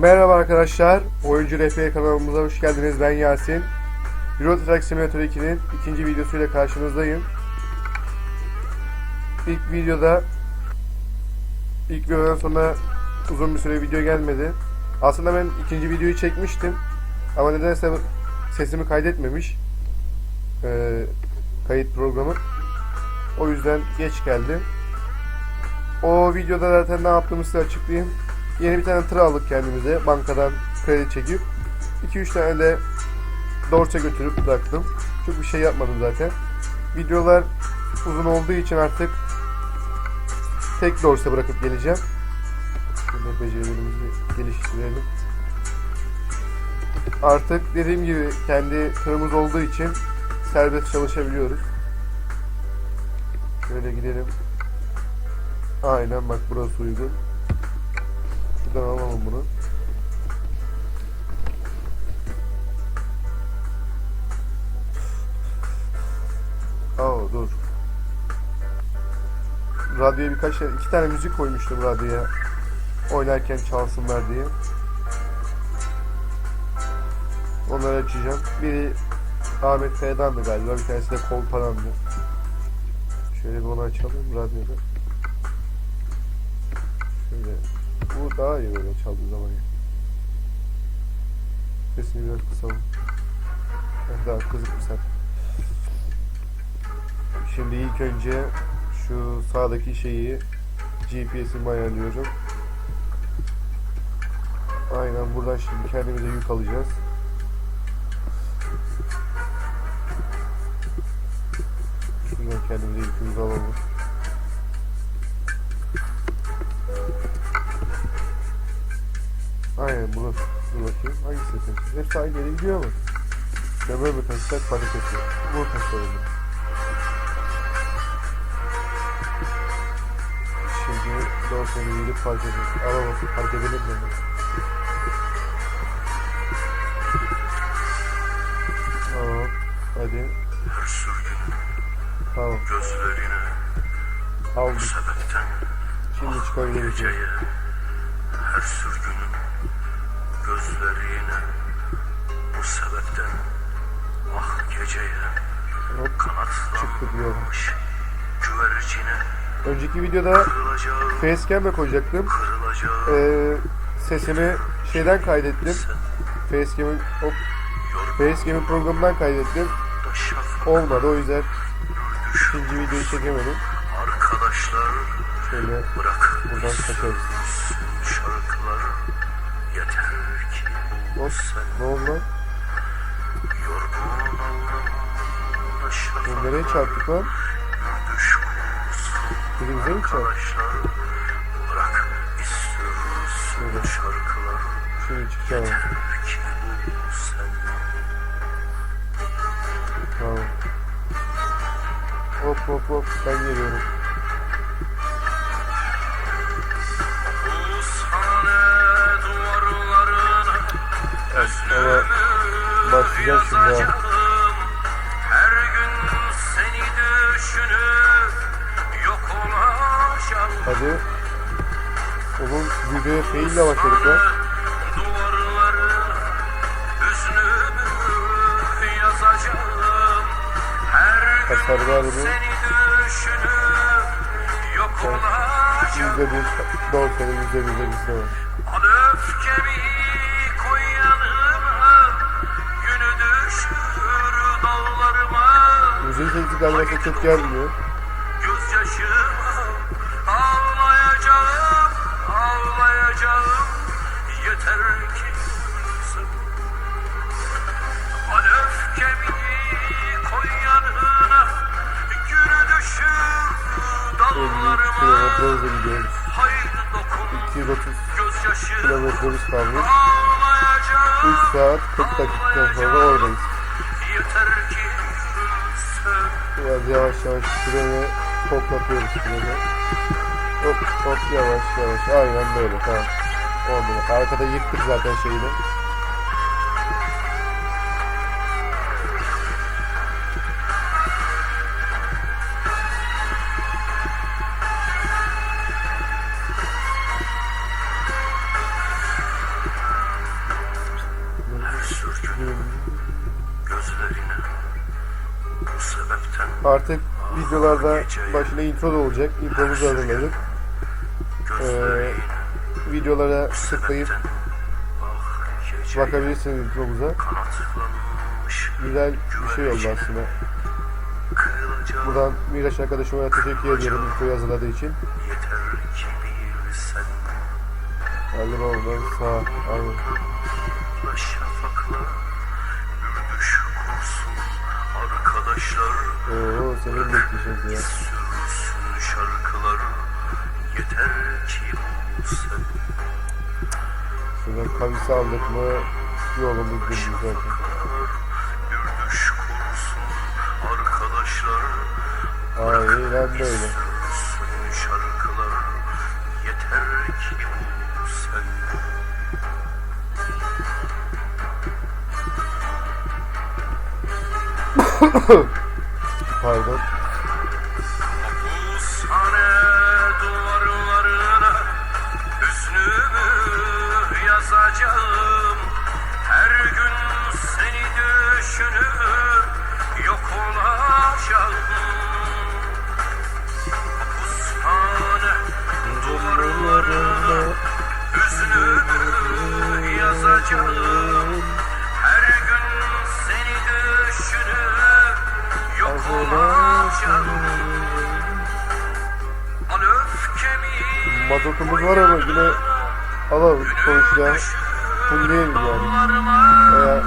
Merhaba arkadaşlar, Oyuncu RP kanalımıza hoş geldiniz. Ben Yasin. Euro Truck Simulator 2'nin ikinci videosuyla karşınızdayım. İlk videoda, ilk videodan sonra uzun bir süre video gelmedi. Aslında ben ikinci videoyu çekmiştim. Ama nedense sesimi kaydetmemiş. Ee, kayıt programı. O yüzden geç geldi. O videoda zaten ne yaptığımı size açıklayayım. Yeni bir tane tır aldık kendimize. Bankadan kredi çekip. 2-3 tane de Dorse götürüp bıraktım. Çok bir şey yapmadım zaten. Videolar uzun olduğu için artık tek Dorse bırakıp geleceğim. Şöyle becerilerimizi geliştirelim. Artık dediğim gibi kendi tırımız olduğu için serbest çalışabiliyoruz. Şöyle gidelim. Aynen bak burası uygun. Şuradan alalım bunu. Aa dur. Radyoya birkaç tane, iki tane müzik koymuştum radyoya. Oynarken çalsınlar diye. Onları açacağım. Biri Ahmet Kaya'dandı galiba. Bir tanesi de Kolpa'dandı. Şöyle bir onu açalım radyoda. Bu daha iyi böyle çaldığı zaman. Sesini biraz kısalım. Ben daha kızık bir sen. Şimdi ilk önce şu sağdaki şeyi GPS'imi ayarlıyorum. Aynen buradan şimdi kendimize yük alacağız. Şuradan kendimize yükümüzü alalım. Hepsi aynı yere gidiyor mu? Kömür mü taşıyacak patatesi? Bunu taşıyalım. Şimdi dorsanı gidip park edelim. Alalım park edelim mi? Tamam. Hadi. Tamam. gözlerine Aldık. sebepten Şimdi çıkabiliriz. Her sürgünün gözlerine Bu sebepten ah geceye. Kanatlanmış güvercine Önceki videoda Kırılacağım, facecam de koyacaktım. Ee, sesimi şeyden kaydettim. Facecam'in yorgun Facecam'in programından kaydettim. Olmadı o yüzden ikinci videoyu çekemedim. Arkadaşlar Şöyle bırak buradan kaçarız. şarkılar Yeter ki sen Ne oldu Şafak nereye çarptık lan? Birimize mi çarptık? şarkılar Şimdi çıkacağım. Tamam. Hop hop hop ben geliyorum. Evet, ama başlayacağız şimdi ha. Hadi. Oğlum videoya faille başladık lan. Yok olacağım Yüzde bir doğru söyle yüzde bir de bizde var. Müziğin sesi galiba çok gelmiyor. Gözyaşıma Ağlayacağım Yeter ki gülsün Al öfkemi koy yanına Günü düşür 50 dallarıma. Hayır dokun 230 gözyaşıma kilometremiz kalmış. Ağlayacağım 3 saat 40 dakika sonra oradayız. Biraz yavaş yavaş freni toplatıyoruz freni. Hop hop yavaş yavaş. Aynen böyle tamam. Oldu. Arkada yıktık zaten şeyi de. Artık videolarda başına intro da olacak. Intromuzu hazırladık. Ee, videolara tıklayıp bakabilirsiniz intromuza. Güzel bir şey oldu aslında. Buradan Miraç arkadaşıma teşekkür ediyorum introyu hazırladığı için. Galiba oradan sağ. Arkadaşlar Oo, seni bekleyeceğiz ya. Şuradan kavisi aldık mı yolumuz dümdüz arkadaşlar Aynen böyle. Pardon. Her gün seni düşünür yok olacağım Al öfkemi Mazotumuz var ama yine alalım sonuçta. Fullleyelim yani. Veya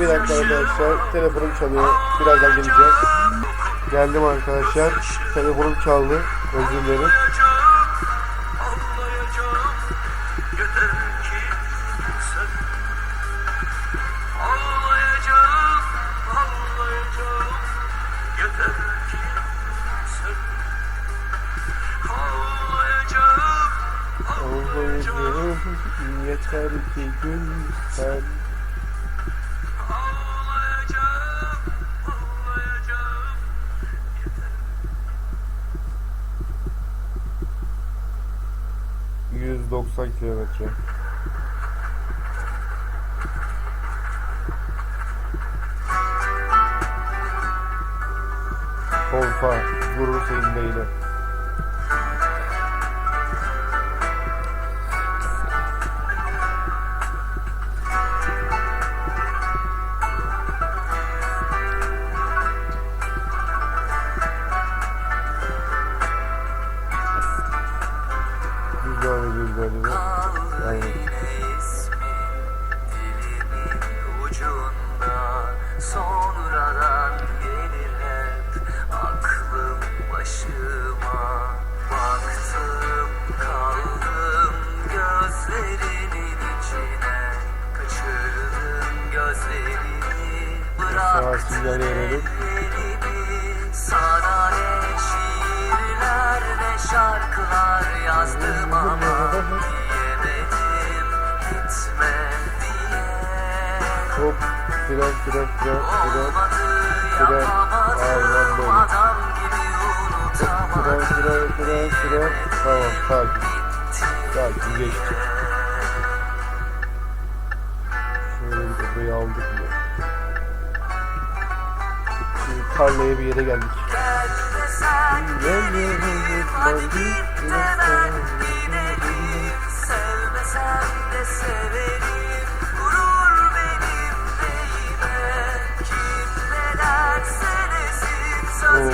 bir dakika arkadaşlar telefonum çalıyor. Birazdan geleceğim. Geldim arkadaşlar. Telefonum çaldı. Özür dilerim. Ki gül sen. Ağlayacağım 190 kilometre. Kolfa vurur senin Sakin geçtik. Şöyle bir burayı aldık mı? Şimdi tarlaya bir yere geldik. Oo.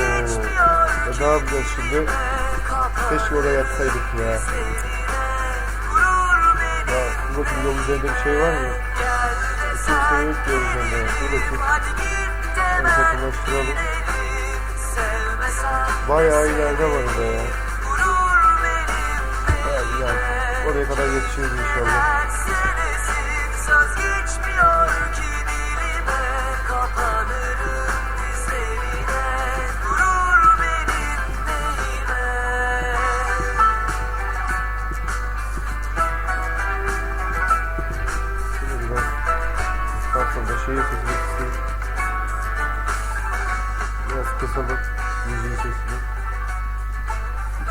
E ne yapacağız şimdi? Keşke oraya yatsaydık ya. Bakayım yolun üzerinde bir şey var mı? Kimse yok diyor üzerinde. Dur bakayım. Onu Sevmesem Bayağı ileride var orada ya. Yani, yani oraya kadar yetişiriz inşallah. Söz geçmiyor ki dilime Kapanırım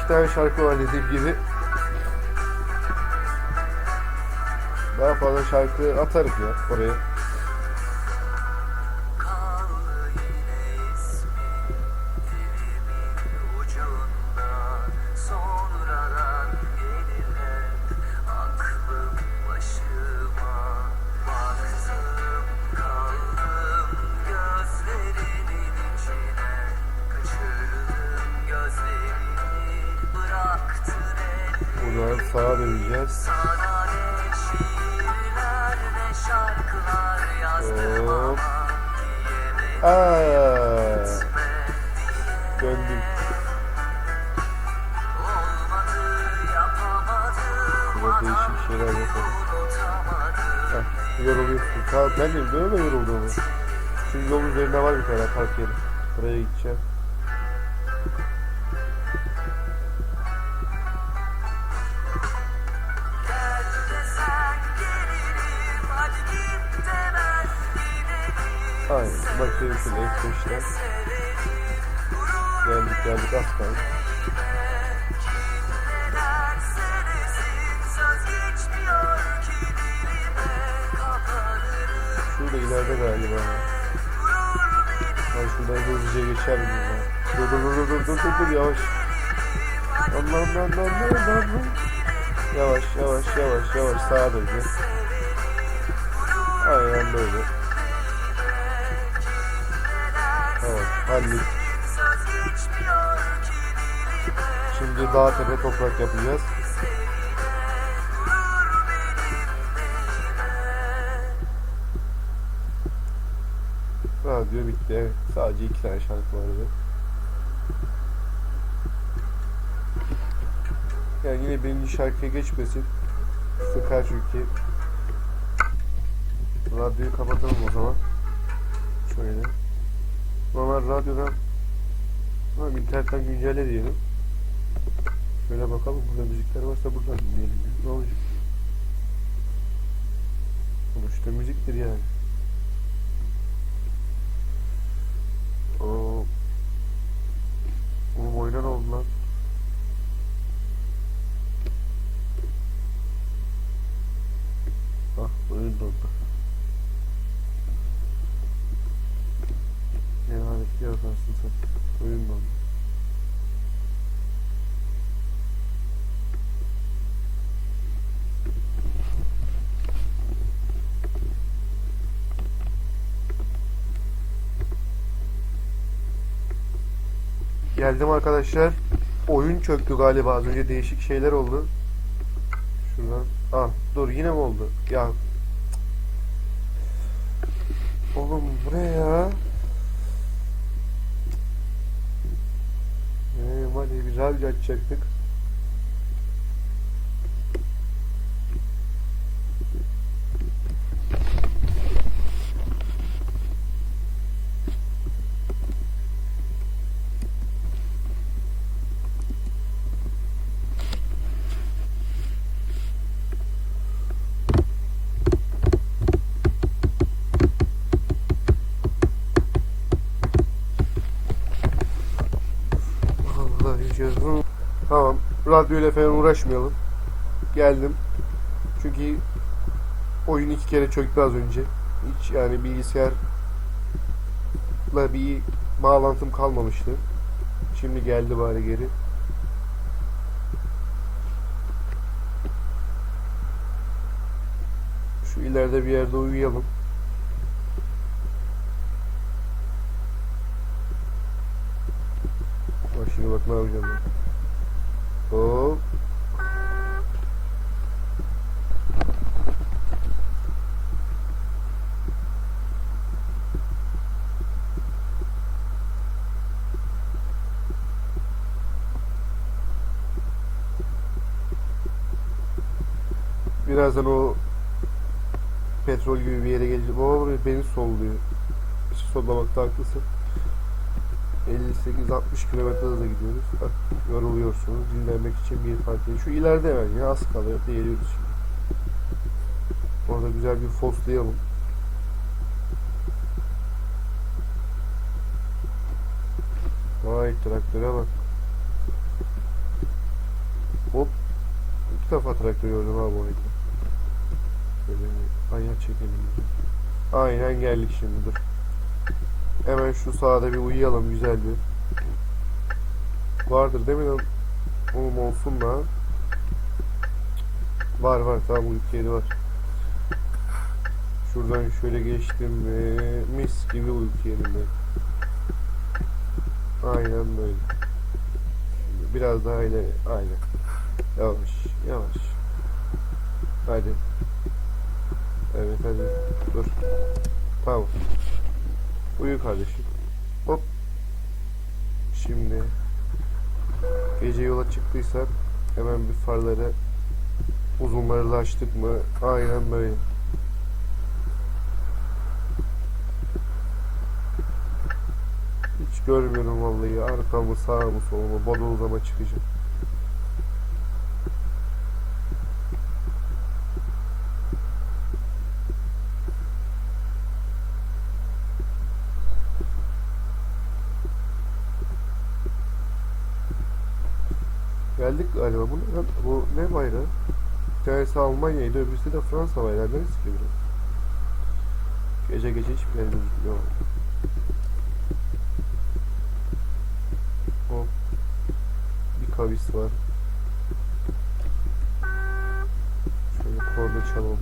tane şarkı var dediğim gibi. Daha fazla şarkı atarız ya oraya. Üzerinde var bir tane park yeri. Buraya gideceğim. Aynen. Bakıyorum şöyle F5'ten. Geldik geldik dilime kapanırım Şurada ileride galiba. Ben şuradan hızlıca geçer ya? Dur dur dur dur dur dur dur yavaş. Allah Allah Allah Allah Allah Allah. Yavaş yavaş yavaş yavaş sağa döneceğiz. Aynen böyle. Tamam dilime Şimdi dağ tepe toprak yapacağız. Radyo bitti. Sadece iki tane şarkı vardı. Yani yine birinci şarkıya geçmesin. Sıkar çünkü. Radyoyu kapatalım o zaman. Şöyle. Normal radyodan Tamam internetten güncelle diyelim. Şöyle bakalım burada müzikler varsa buradan dinleyelim. Ne olacak? Sonuçta müziktir yani. Geldim arkadaşlar. Oyun çöktü galiba az önce değişik şeyler oldu. Şuradan. Ah dur yine mi oldu? Ya. Oğlum bu ne ya? Ee, hadi bir radyo açacaktık. Radyo ile falan uğraşmayalım. Geldim. Çünkü oyun iki kere çöktü az önce. Hiç yani bilgisayarla bir bağlantım kalmamıştı. Şimdi geldi bari geri. Şu ileride bir yerde uyuyalım. Bak şimdi bak ne yapacağım ben. Hop. Birazdan o petrol gibi bir yere gelecek. Buraya beni solluyor. İşte sollamakta haklısın. 58-60 kilometre hızla gidiyoruz. Yoruluyorsunuz. Dinlenmek için bir fark değil. Şu ileride hemen ya az kalıyor. Geliyoruz şimdi. Orada güzel bir foslayalım. Vay traktöre bak. Hop. İlk defa traktör gördüm abi. Şöyle bir ayağa çekelim. Aynen geldik şimdi dur. Hemen şu sağda bir uyuyalım güzel bir. Vardır değil mi lan? Oğlum olsun da. Var var tamam uyku yeri var. Şuradan şöyle geçtim mi mis gibi uyku yerinde. Aynen böyle. Şimdi biraz daha ileri aynen. Yavaş yavaş. Hadi. Evet hadi. Dur. Tamam. Uyu kardeşim. Hop. Şimdi gece yola çıktıysak hemen bir farları uzunlarla açtık mı? Aynen böyle. Hiç görmüyorum vallahi arkamı sağımı solumu bodozlama çıkacağım. Geldik galiba. Bu bu ne bayrağı? Bir tanesi Almanya'ydı, öbürsü de Fransa bayrağı. Neresi ki burası? Gece gece hiçbir yer gözükmüyor. Hop. Bir kavis var. Şöyle korna çalalım.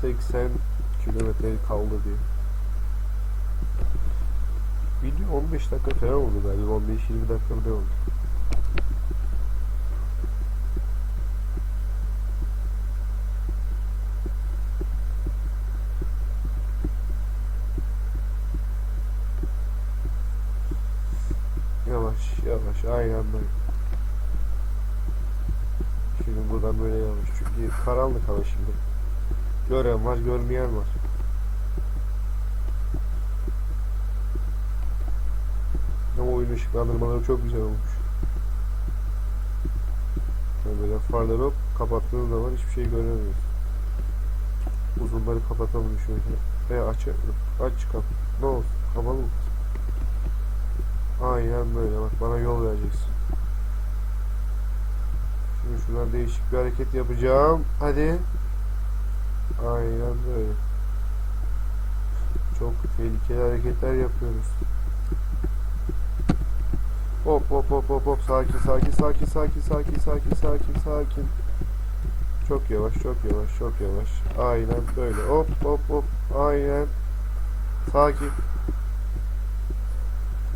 80 kilometre kaldı diye. Video 15 dakika falan oldu galiba. 15-20 dakika ne oldu? Yavaş yavaş aynen böyle. Şimdi buradan böyle yavaş çünkü karanlık hava şimdi. Gören var görmeyen var. Ama oyun ışıklandırmaları çok güzel olmuş. Yani böyle farları hop kapattığın zaman hiçbir şey göremiyorsun. Uzunları kapatalım şöyle. E aç aç kap. Ne olsun? Kapalı mı? Aynen böyle bak bana yol vereceksin. Şimdi şuradan değişik bir hareket yapacağım. Hadi. Aynen böyle. Çok tehlikeli hareketler yapıyoruz. Hop hop hop hop hop sakin sakin sakin sakin sakin sakin sakin sakin. Çok yavaş çok yavaş çok yavaş. Aynen böyle hop hop hop aynen. Sakin.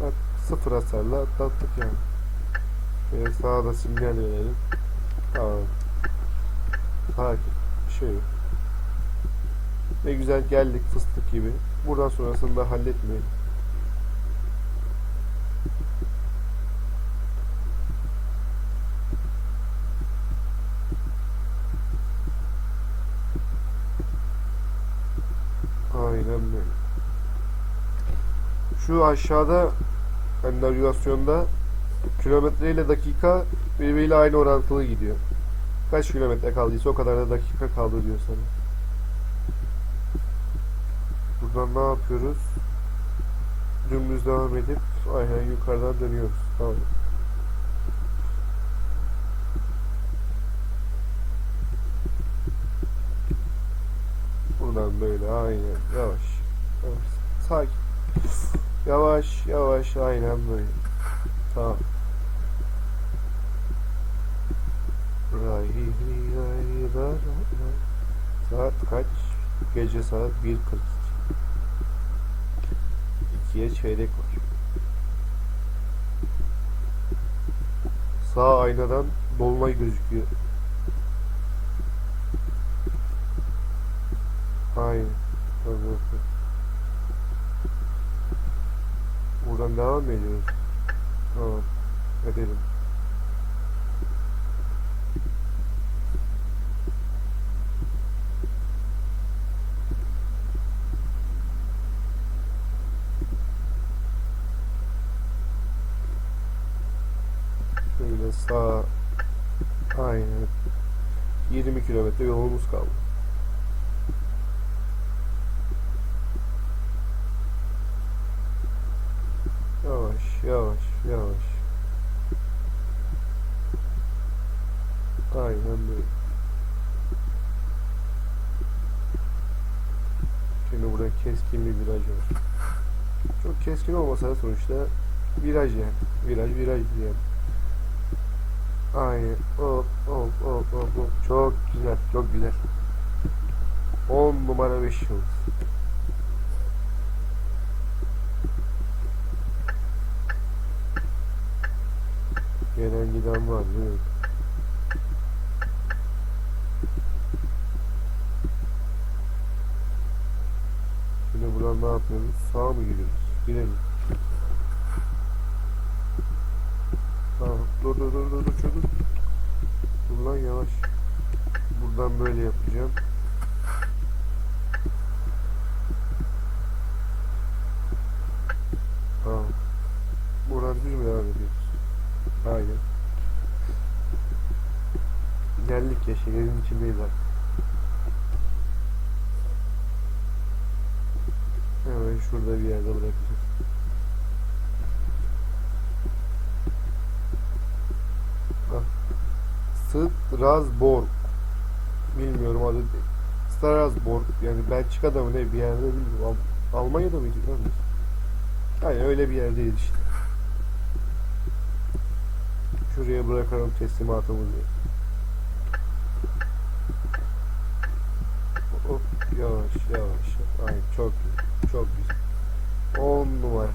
Bak sıfır hasarla atlattık yani. Şöyle sağa sinyal verelim. Tamam. Sakin. Bir şey yok. Ne güzel geldik fıstık gibi. Buradan sonrasını da halletmeyelim. Aynen böyle. Şu aşağıda hani navigasyonda kilometre ile dakika birbiriyle aynı orantılı gidiyor. Kaç kilometre kaldıysa o kadar da dakika kaldı diyor sana. Buradan ne yapıyoruz? Dümdüz devam edip aynen yukarıdan dönüyoruz. Tamam. Buradan böyle aynen yavaş. Yavaş. Sakin. Yavaş yavaş aynen böyle. Tamam. Saat kaç? Gece saat 1.42. İkiye çeyrek var. Sağ aynadan dolunay gözüküyor. Bak. Buradan devam mı ediyoruz? Tamam. Edelim. Şöyle sağ aynen 20 kilometre yolumuz kaldı. Yavaş yavaş yavaş. Aynen böyle. Şimdi burada keskin bir viraj var. Çok keskin olmasa da sonuçta viraj yani. Viraj viraj yani. Aynen. Hop hop hop hop hop. Çok güzel. Çok güzel. 10 numara 5 yıldız. Gelen giden var değil mi? Şimdi buradan ne yapıyoruz? Sağa mı gidiyoruz? Gidelim. Tamam. Dur dur dur dur dur dur. Lan yavaş. Buradan böyle yapacağım. Tamam. Buradan düz mü devam ediyoruz? Aynen. Geldik ya şehrin içindeyiz artık. Hemen şurada bir yerde bırakacağız. Ah. Strasbourg. Bilmiyorum adı. Strasbourg yani Belçika'da mı ne bir yerde bilmiyorum. Al- Almanya'da mıydı? Aynen öyle bir yerdeyiz işte. Şuraya bırakalım teslimatımızı. Hop yavaş yavaş. Aynen çok güzel. Çok güzel. 10 numara.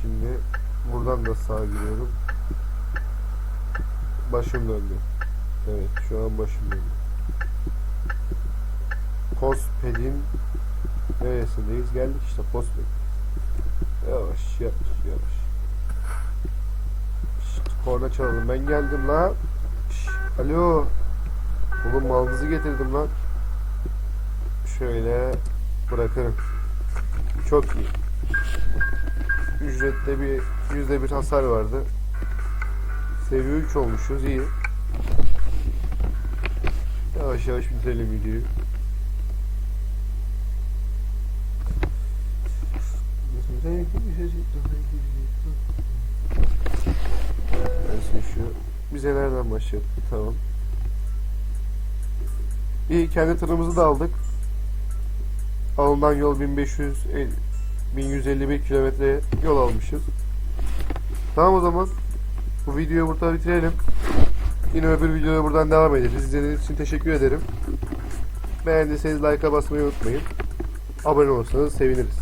Şimdi buradan da sağa giriyorum. Başım döndü. Evet şu an başım döndü. Postped'in neresindeyiz? Geldik işte Postped. Yavaş yavaş yavaş. Şşt, korna çalalım. Ben geldim lan. Şşt, alo. Oğlum malınızı getirdim lan. Şöyle bırakırım. Çok iyi. Ücrette bir yüzde bir hasar vardı. Seviye 3 olmuşuz iyi. Yavaş yavaş bitirelim videoyu. Neyse şu. Bize nereden başlayalım? Tamam. İyi kendi tırımızı da aldık. Alınan yol 1500 el- 1151 kilometre yol almışız. Tamam o zaman. Bu videoyu burada bitirelim. Yine öbür videoya buradan devam ederiz. İzlediğiniz için teşekkür ederim. Beğendiyseniz like'a basmayı unutmayın. Abone olursanız seviniriz.